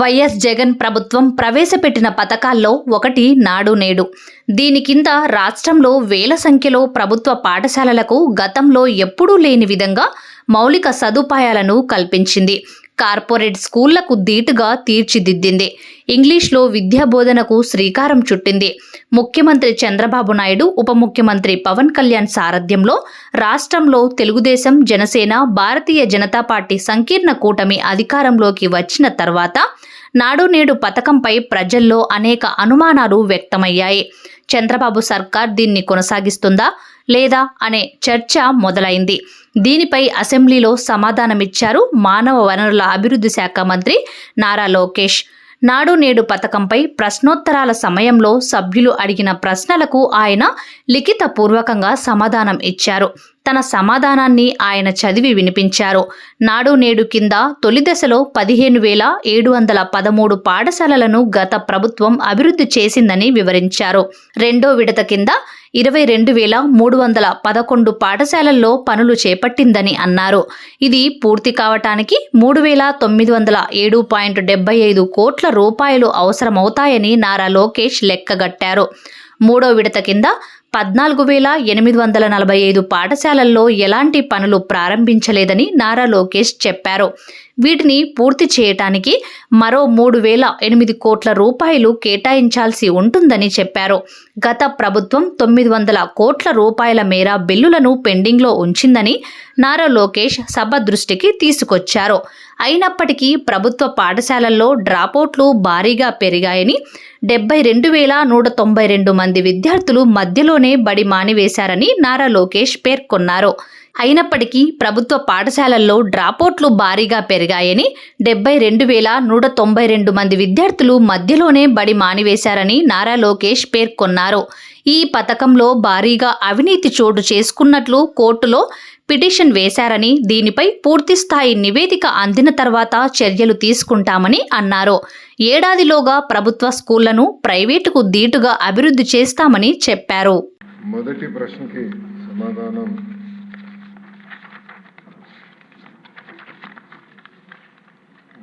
YS Jagan ప్రభుత్వం ప్రవేశపెట్టిన పథకాల్లో ఒకటి నాడు నేడు. దీని కింద రాష్ట్రంలో వేల సంఖ్యలో ప్రభుత్వ పాఠశాలలకు గతంలో ఎప్పుడూ లేని విధంగా మౌలిక సదుపాయాలను కల్పించింది. కార్పొరేట్ స్కూళ్ళకు ధీటుగా తీర్చిదిద్దింది. ఇంగ్లీష్లో విద్యా బోధనకు శ్రీకారం చుట్టింది. ముఖ్యమంత్రి చంద్రబాబు నాయుడు ఉప ముఖ్యమంత్రి పవన్ కళ్యాణ్ సారథ్యంలో రాష్ట్రంలో తెలుగుదేశం జనసేన భారతీయ జనతా పార్టీ సంకీర్ణ కూటమి అధికారంలోకి వచ్చిన తర్వాత నాడు నేడు పథకంపై ప్రజల్లో అనేక అనుమానాలు వ్యక్తమయ్యాయి. చంద్రబాబు సర్కార్ దీన్ని కొనసాగిస్తుందా లేదా అనే చర్చ మొదలైంది. దీనిపై అసెంబ్లీలో సమాధానమిచ్చారు మానవ వనరుల అభివృద్ధి శాఖ మంత్రి నారా లోకేష్. నాడు నేడు పథకంపై ప్రశ్నోత్తరాల సమయంలో సభ్యులు అడిగిన ప్రశ్నలకు ఆయన లిఖితపూర్వకంగా సమాధానం ఇచ్చారు తన సమాధానాన్ని ఆయన చదివి వినిపించారు. నాడు నేడు కింద తొలి దశలో పదిహేను వేల ఏడు వందల పదమూడు పాఠశాలలను గత ప్రభుత్వం అభివృద్ధి చేసిందని వివరించారు. రెండో విడత కింద ఇరవై రెండు వేల మూడు వందల పదకొండు పాఠశాలల్లో పనులు చేపట్టిందని అన్నారు. ఇది పూర్తి కావటానికి మూడు వేల తొమ్మిది వందల ఏడు పాయింట్ డెబ్బై ఐదు కోట్ల రూపాయలు అవసరమవుతాయని నారా లోకేష్ లెక్కగట్టారు. మూడో విడత కింద పద్నాలుగు వేల ఎనిమిది వందల నలభై ఐదు పాఠశాలల్లో ఎలాంటి పనులు ప్రారంభించలేదని నారా లోకేష్ చెప్పారు. వీటిని పూర్తి చేయటానికి మరో మూడు వేల ఎనిమిది కోట్ల రూపాయలు కేటాయించాల్సి ఉంటుందని చెప్పారు. గత ప్రభుత్వం తొమ్మిది వందల కోట్ల రూపాయల మేర బిల్లులను పెండింగ్లో ఉంచిందని నారా లోకేష్ సభ దృష్టికి తీసుకొచ్చారు. అయినప్పటికీ ప్రభుత్వ పాఠశాలల్లో డ్రాపౌట్లు భారీగా పెరిగాయని డెబ్బై రెండు వేల నూట తొంభై రెండు మంది విద్యార్థులు మధ్యలోనే బడి మానివేశారని నారా లోకేష్ పేర్కొన్నారు. అయినప్పటికీ ప్రభుత్వ పాఠశాలల్లో డ్రాపౌట్లు భారీగా పెరిగాయని డెబ్బై రెండు వేల నూట తొంభై రెండు మంది విద్యార్థులు మధ్యలోనే బడి మానివేశారని నారా లోకేష్ పేర్కొన్నారు. ఈ పథకంలో భారీగా అవినీతి చోటు చేసుకున్నట్లు కోర్టులో పిటిషన్ వేశారని దీనిపై పూర్తిస్థాయి నివేదిక అందిన తర్వాత చర్యలు తీసుకుంటామని అన్నారు. ఏడాదిలోగా ప్రభుత్వ స్కూళ్ళను ప్రైవేటుకు ధీటుగా అభివృద్ధి చేస్తామని చెప్పారు. మొదటి ప్రశ్నకి సమాధానం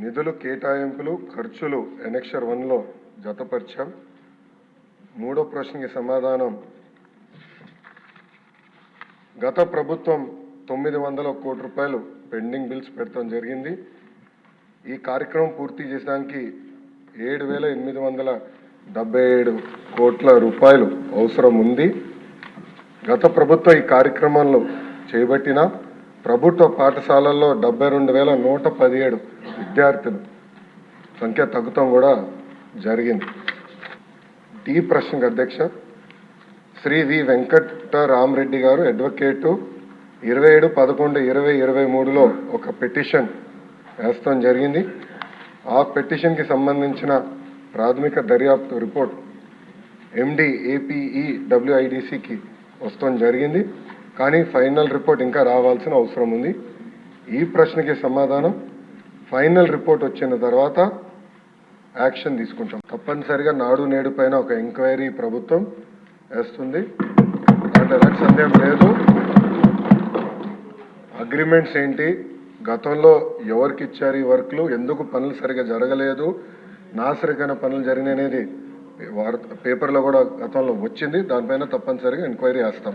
నిధులు కేటాయింపులు ఖర్చులు ఎనెక్షర్ వన్లో జతపరిచాం. మూడో ప్రశ్నకి సమాధానం. గత ప్రభుత్వం తొమ్మిది వందల కోటి రూపాయలు పెండింగ్ బిల్స్ పెట్టడం జరిగింది. ఈ కార్యక్రమం పూర్తి చేసడానికి ఏడు వేల ఎనిమిది వందల డెబ్బై ఏడు కోట్ల రూపాయలు అవసరం ఉంది. గత ప్రభుత్వం ఈ కార్యక్రమంలో చేపట్టిన ప్రభుత్వ పాఠశాలల్లో డెబ్బై రెండు వేల నూట పదిహేడు విద్యార్థులు. సంఖ్య తగ్గుతాం కూడా జరిగింది. డి ప్రశ్నకు అధ్యక్ష శ్రీ వి వెంకటరామరెడ్డి గారు అడ్వకేటు ఇరవై ఏడు పదకొండు ఇరవై ఇరవై మూడులో ఒక పిటిషన్ వేస్తాం జరిగింది. ఆ పిటిషన్కి సంబంధించిన ప్రాథమిక దర్యాప్తు రిపోర్ట్ ఎండి ఏపీఈ డబ్ల్యూఐడిసికి వస్తాం జరిగింది. కానీ ఫైనల్ రిపోర్ట్ ఇంకా రావాల్సిన అవసరం ఉంది. ఈ ప్రశ్నకి సమాధానం. ఫైనల్ రిపోర్ట్ వచ్చిన తర్వాత యాక్షన్ తీసుకుంటాం. తప్పనిసరిగా నాడు నేడు పైన ఒక ఎంక్వైరీ ప్రభుత్వం వేస్తుంది. అంటే ఎలాంటి సందేహం లేదు. అగ్రిమెంట్స్ ఏంటి? గతంలో ఎవరికి ఇచ్చారు ఈ వర్క్లు? ఎందుకు పనులు సరిగా జరగలేదు? నాసరికైన పనులు జరిగినాయి అనేది వార్త పేపర్లో కూడా గతంలో వచ్చింది. దానిపైన తప్పనిసరిగా ఎంక్వైరీ వేస్తాం.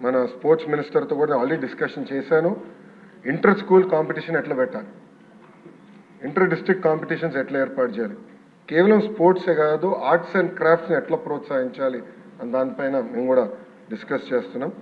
మన స్పోర్ట్స్ మినిస్టర్తో కూడా ఆల్రెడీ డిస్కషన్ చేశాను. ఇంటర్ స్కూల్ కాంపిటీషన్ ఎట్లా పెట్టాలి? ఇంటర్ డిస్ట్రిక్ట్ కాంపిటీషన్స్ ఎట్లా ఏర్పాటు చేయాలి? కేవలం స్పోర్ట్సే కాదు ఆర్ట్స్ అండ్ క్రాఫ్ట్స్ని ఎట్లా ప్రోత్సహించాలి? అని దానిపైన మేము కూడా డిస్కస్ చేస్తున్నాం.